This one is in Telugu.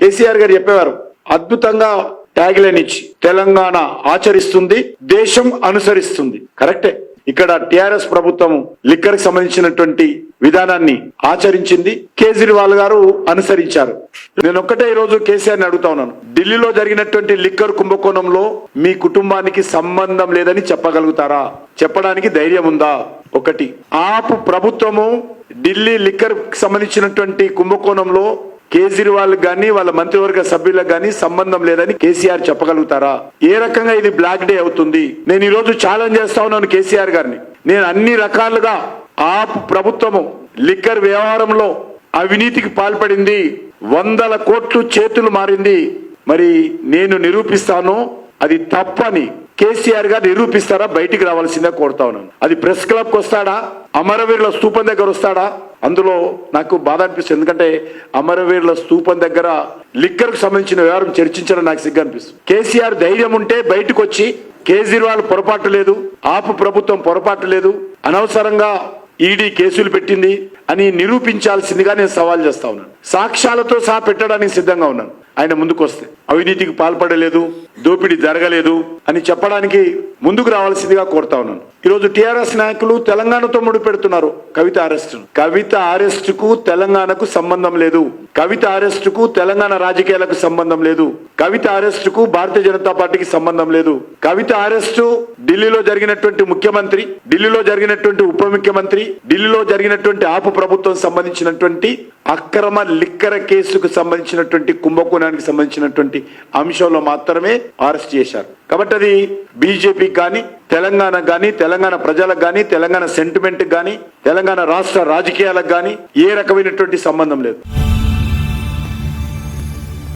కేసీఆర్ గారు చెప్పేవారు అద్భుతంగా ట్యాగ్లైన్ ఇచ్చి తెలంగాణ ఆచరిస్తుంది దేశం అనుసరిస్తుంది. కరెక్టే. ఇక్కడ టిఆర్ఎస్ ప్రభుత్వం లిక్కర్కి సంబంధించినటువంటి విధానాన్ని ఆచరించింది. కేజ్రీవాల్ గారు అనుసరించారు. నేను ఒక్కటే ఈ రోజు కేసీఆర్ని అడుగుతా ఉన్నాను. ఢిల్లీలో జరిగినటువంటి లిక్కర్ కుంభకోణంలో మీ కుటుంబానికి సంబంధం లేదని చెప్పగలుగుతారా? చెప్పడానికి ధైర్యం ఉందా? ఒకటి ఆపు ప్రభుత్వము ఢిల్లీ లిక్కర్ సంబంధించినటువంటి కుంభకోణంలో కేజ్రీవాల్ కానీ వాళ్ళ మంత్రివర్గ సభ్యులకు కానీ సంబంధం లేదని కేసీఆర్ చెప్పగలుగుతారా? ఏ రకంగా ఇది బ్లాక్ డే అవుతుంది? నేను ఈ రోజు ఛాలెంజ్ చేస్తా ఉన్నాను కేసీఆర్ గారిని. నేను అన్ని రకాలుగా ఆ ప్రభుత్వము లిక్కర్ వ్యవహారంలో అవినీతికి పాల్పడింది వందల కోట్లు చేతులు మారింది. మరి నేను నిరూపిస్తాను అది తప్పని కేసీఆర్ గారు నిరూపిస్తారా? బయటికి రావాల్సిందే కోరుతా ఉన్నాను. అది ప్రెస్ క్లబ్కు వస్తాడా? అమరవీరుల స్థూపం దగ్గర వస్తాడా? అందులో నాకు బాధ అనిపిస్తుంది. ఎందుకంటే అమరవీరుల స్థూపం దగ్గర లిక్కర్కు సంబంధించిన వ్యవహారం చర్చించడం నాకు సిగ్గు అనిపిస్తుంది. కేసీఆర్ ధైర్యం ఉంటే బయటకు వచ్చి కేజ్రీవాల్ పొరపాటు లేదు ఆపు ప్రభుత్వం పొరపాటు లేదు అనవసరంగా ఈడీ కేసులు పెట్టింది అని నిరూపించాల్సిందిగా నేను సవాల్ చేస్తా ఉన్నాను. సాక్ష్యాలతో సహా పెట్టడానికి సిద్ధంగా ఉన్నాను. ఆయన ముందుకు వస్తాయి అవినీతికి పాల్పడలేదు దోపిడీ జరగలేదు అని చెప్పడానికి ముందుకు రావాల్సిందిగా కోరుతా ఉన్నాను. ఈరోజు టిఆర్ఎస్ నాయకులు తెలంగాణతో ముడిపెడుతున్నారు కవిత అరెస్ట్ కవిత అరెస్ట్కు తెలంగాణకు సంబంధం లేదు. కవిత అరెస్ట్కు తెలంగాణ రాజకీయాలకు సంబంధం లేదు. కవిత అరెస్ట్కు భారతీయ జనతా పార్టీకి సంబంధం లేదు. కవిత అరెస్టు ఢిల్లీలో జరిగినటువంటి ముఖ్యమంత్రి ఢిల్లీలో జరిగినటువంటి ఉప ముఖ్యమంత్రి ఢిల్లీలో జరిగినటువంటి ఆపు ప్రభుత్వం సంబంధించినటువంటి అక్రమ లిక్కర కేసుకు సంబంధించినటువంటి కుంభకోణానికి సంబంధించినటువంటి అంశంలో మాత్రమే అరెస్ట్ చేశారు. కాబట్టి అది పార్టీకి కానీ తెలంగాణ కానీ తెలంగాణ ప్రజలకు కానీ తెలంగాణ సెంటిమెంట్ కానీ తెలంగాణ రాష్ట్ర రాజకీయాలకు కానీ ఏ రకమైనటువంటి సంబంధం లేదు.